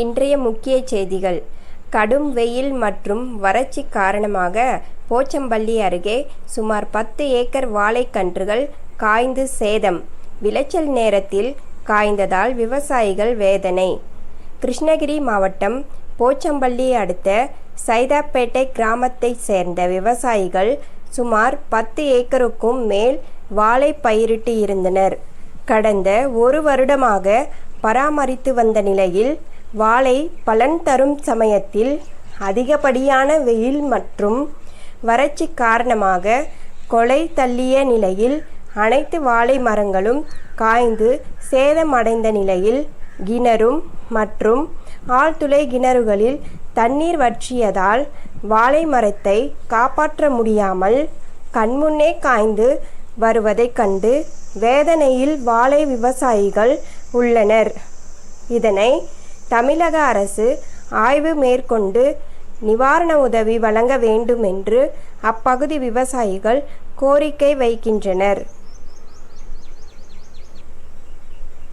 இன்றைய முக்கிய செய்திகள். கடும் வெயில் மற்றும் வறட்சி காரணமாக போச்சம்பள்ளி அருகே சுமார் பத்து ஏக்கர் வாழைக்கன்றுகள் காய்ந்து சேதம். விளைச்சல் நேரத்தில் காய்ந்ததால் விவசாயிகள் வேதனை. கிருஷ்ணகிரி மாவட்டம் போச்சம்பள்ளி அடுத்த சைதாப்பேட்டை கிராமத்தைச் சேர்ந்த விவசாயிகள் சுமார் பத்து ஏக்கருக்கும் மேல் வாழை பயிரிட்டு இருந்தனர். கடந்த ஒரு வருடமாக பராமரித்து வந்த நிலையில் வாழை பலன் தரும் சமயத்தில் அதிகப்படியான வெயில் மற்றும் வறட்சி காரணமாக கொலை தள்ளிய நிலையில் அனைத்து வாழை மரங்களும் காய்ந்து சேதமடைந்த நிலையில் கிணறும் மற்றும் ஆழ்துளை கிணறுகளில் தண்ணீர் வற்றியதால் வாழை மரத்தை காப்பாற்ற முடியாமல் கண்முன்னே காய்ந்து வருவதைக் கண்டு வேதனையில் வாழை விவசாயிகள் உள்ளனர். இதனை தமிழக அரசு ஆய்வு மேற்கொண்டு நிவாரண உதவி வழங்க வேண்டும் என்று அப்பகுதி விவசாயிகள் கோரிக்கை வைக்கின்றனர்.